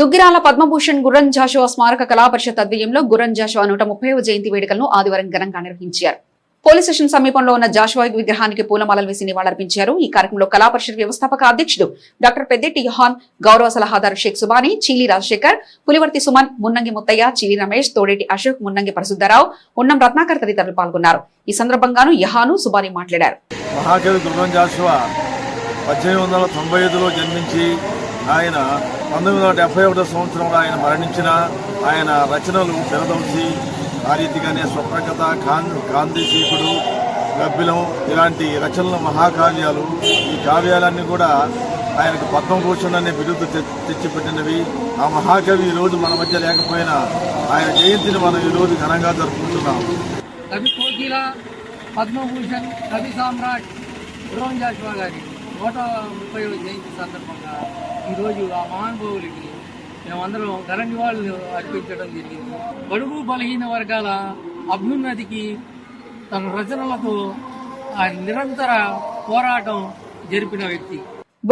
దుగ్గిరాల పద్మభూషణ్ గుర్రం జాషువా స్మారక కళా పరిషత్ ఆధ్వర్యంలో గుర్రం జాషువా నూట ముప్పైవ జయంతి వేడుకలను ఆదివారం ఘనంగా నిర్వహించారు. పోలీస్ స్టేషన్ సమీపంలో ఉన్న జాషువా విగ్రహానికి పూలమాలలు వేసి నివాళులర్పించారు. ఈ కార్యక్రమంలో కళా పరిషత్ వ్యవస్థాపక అధ్యక్షుడు డాక్టర్ పెద్దెట్టి యోహాన్ గౌరవ సలహాదారు షేక్ సుబాని చీలి రాజశేఖర్ పులివర్తి సుమన్ మున్నంగి ముత్తయ్య చీలి రమేష్ తోడేటి అశోక్ మున్నంగి ప్రసుద్ధారావు ఉన్నం రత్నాకర్ తదితరులు పాల్గొన్నారు. ఈ సందర్భంగాను యహాను సుబాని మాట్లాడారు. మహాకవి గుర్రం జాషువా పద్దెనిమిది వందల తొంభై ఐదులో జన్మించి ఆయన పంతొమ్మిది వందల డెబ్బై ఒకటో సంవత్సరంలో ఆయన మరణించిన ఆయన రచనలు పెరదవంశి ఆ రీతిగానే స్వప్రకథ కాన్ కాంతిశీకుడు గబ్బిలం ఇలాంటి రచనలు మహాకావ్యాలు ఈ కావ్యాలన్నీ కూడా ఆయనకు పద్మభూషణ్ అనే బిరుదు తెచ్చిపెట్టినవి. ఆ మహాకవి ఈరోజు రోజు మన మధ్య లేకపోయినా ఆయన జయంతిని మనం ఈ రోజు ఘనంగా జరుపుకుంటున్నాం. కవి కోకిల పద్మభూషణ్ కవి సామ్రాట్ గారి నూట ముప్పై జయంతి సందర్భంగా ఈరోజు ఆ మహానుభావులకి మేమందరం ఘన నివాళులు అర్పించడం జరిగింది. బడుగు బలహీన వర్గాల అభ్యున్నతికి తన రచనలతో ఆ నిరంతర పోరాటం జరిపిన వ్యక్తి.